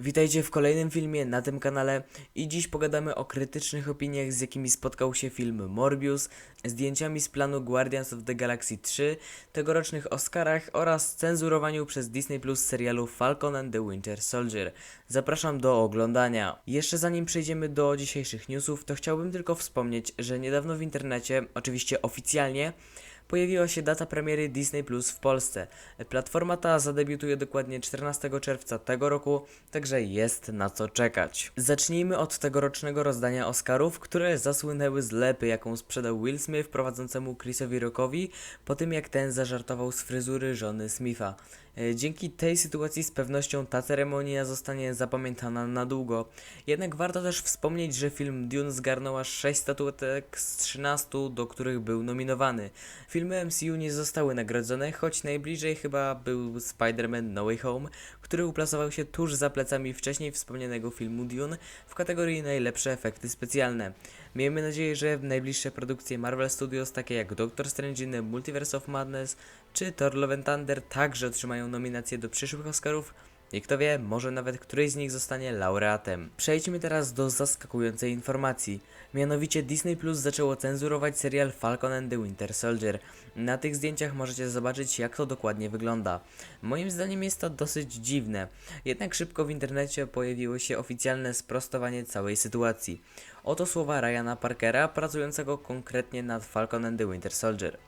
Witajcie w kolejnym filmie na tym kanale i dziś pogadamy o krytycznych opiniach z jakimi spotkał się film Morbius, zdjęciami z planu Guardians of the Galaxy 3, tegorocznych Oscarach oraz cenzurowaniu przez Disney Plus serialu Falcon and the Winter Soldier. Zapraszam do oglądania. Jeszcze zanim przejdziemy do dzisiejszych newsów, to chciałbym tylko wspomnieć, że niedawno w internecie, oczywiście oficjalnie, pojawiła się data premiery Disney Plus w Polsce. Platforma ta zadebiutuje dokładnie 14 czerwca tego roku, także jest na co czekać. Zacznijmy od tegorocznego rozdania Oscarów, które zasłynęły z lepy, jaką sprzedał Will Smith prowadzącemu Chrisowi Rockowi po tym jak ten zażartował z fryzury żony Smitha. E, Dzięki tej sytuacji z pewnością ta ceremonia zostanie zapamiętana na długo. Jednak warto też wspomnieć, że film Dune zgarnął aż 6 statuetek z 13, do których był nominowany. Filmy MCU nie zostały nagrodzone, choć najbliżej chyba był Spider-Man No Way Home, który uplasował się tuż za plecami wcześniej wspomnianego filmu Dune w kategorii najlepsze efekty specjalne. Miejmy nadzieję, że najbliższe produkcje Marvel Studios, takie jak Doctor Strange in the Multiverse of Madness czy Thor Love and Thunder także otrzymają nominacje do przyszłych Oscarów i kto wie, może nawet któryś z nich zostanie laureatem. Przejdźmy teraz do zaskakującej informacji. Mianowicie Disney Plus zaczęło cenzurować serial Falcon and the Winter Soldier. Na tych zdjęciach możecie zobaczyć jak to dokładnie wygląda. Moim zdaniem jest to dosyć dziwne, jednak szybko w internecie pojawiło się oficjalne sprostowanie całej sytuacji. Oto słowa Ryana Parkera, pracującego konkretnie nad Falcon and the Winter Soldier.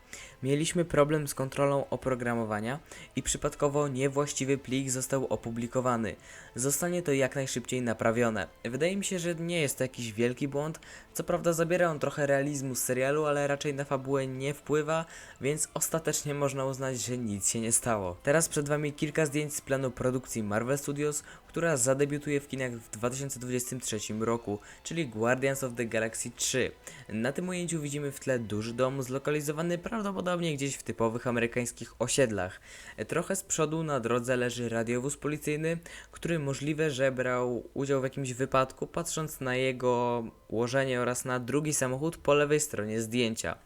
Mieliśmy problem z kontrolą oprogramowania i przypadkowo niewłaściwy plik został opublikowany. Zostanie to jak najszybciej naprawione. Wydaje mi się, że nie jest to jakiś wielki błąd. Co prawda zabiera on trochę realizmu z serialu, ale raczej na fabułę nie wpływa, więc ostatecznie można uznać, że nic się nie stało. Teraz przed Wami kilka zdjęć z planu produkcji Marvel Studios, która zadebiutuje w kinach w 2023 roku, czyli Guardians of the Galaxy 3. Na tym ujęciu widzimy w tle duży dom zlokalizowany prawdopodobnie gdzieś w typowych amerykańskich osiedlach. Trochę z przodu na drodze leży radiowóz policyjny, który możliwe, że brał udział w jakimś wypadku, patrząc na jego ułożenie oraz na drugi samochód po lewej stronie zdjęcia.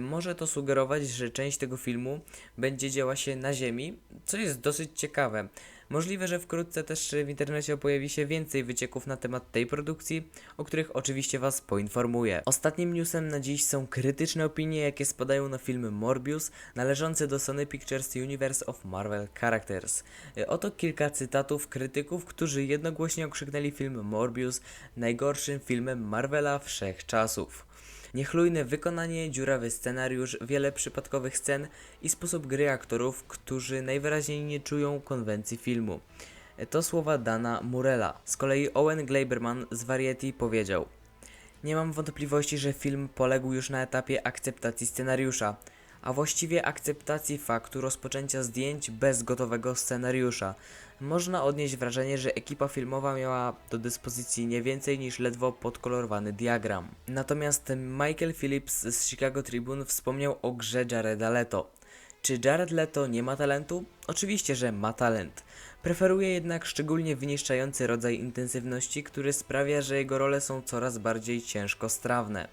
Może to sugerować, że część tego filmu będzie działa się na Ziemi, co jest dosyć ciekawe. Możliwe, że wkrótce też w internecie pojawi się więcej wycieków na temat tej produkcji, o których oczywiście Was poinformuję. Ostatnim newsem na dziś są krytyczne opinie, jakie spadają na film Morbius, należący do Sony Pictures Universe of Marvel Characters. E, Oto kilka cytatów krytyków, którzy jednogłośnie okrzyknęli film Morbius najgorszym filmem Marvela wszechczasów. Niechlujne wykonanie, dziurawy scenariusz, wiele przypadkowych scen i sposób gry aktorów, którzy najwyraźniej nie czują konwencji filmu. To słowa Dana Murela. Z kolei Owen Gleiberman z Variety powiedział: Nie mam wątpliwości, że film poległ już na etapie akceptacji scenariusza, a właściwie akceptacji faktu rozpoczęcia zdjęć bez gotowego scenariusza. Można odnieść wrażenie, że ekipa filmowa miała do dyspozycji nie więcej niż ledwo podkolorowany diagram. Natomiast Michael Phillips z Chicago Tribune wspomniał o grze Jareda Leto. Czy Jared Leto nie ma talentu? Oczywiście, że ma talent. Preferuje jednak szczególnie wyniszczający rodzaj intensywności, który sprawia, że jego role są coraz bardziej ciężkostrawne.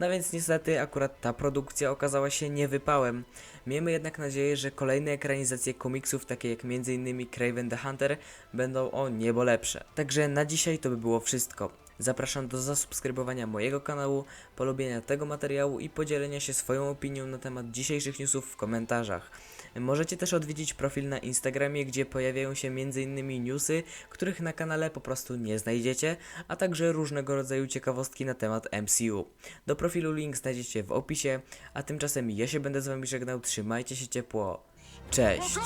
No więc niestety akurat ta produkcja okazała się niewypałem. Miejmy jednak nadzieję, że kolejne ekranizacje komiksów, takie jak m.in. Craven the Hunter, będą o niebo lepsze. Także na dzisiaj to by było wszystko. Zapraszam do zasubskrybowania mojego kanału, polubienia tego materiału i podzielenia się swoją opinią na temat dzisiejszych newsów w komentarzach. Możecie też odwiedzić profil na Instagramie, gdzie pojawiają się m.in. newsy, których na kanale po prostu nie znajdziecie, a także różnego rodzaju ciekawostki na temat MCU. Do profilu link znajdziecie w opisie, a tymczasem ja się będę z wami żegnał, trzymajcie się ciepło, cześć!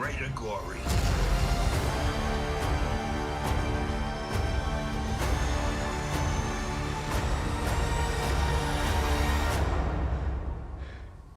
greater glory.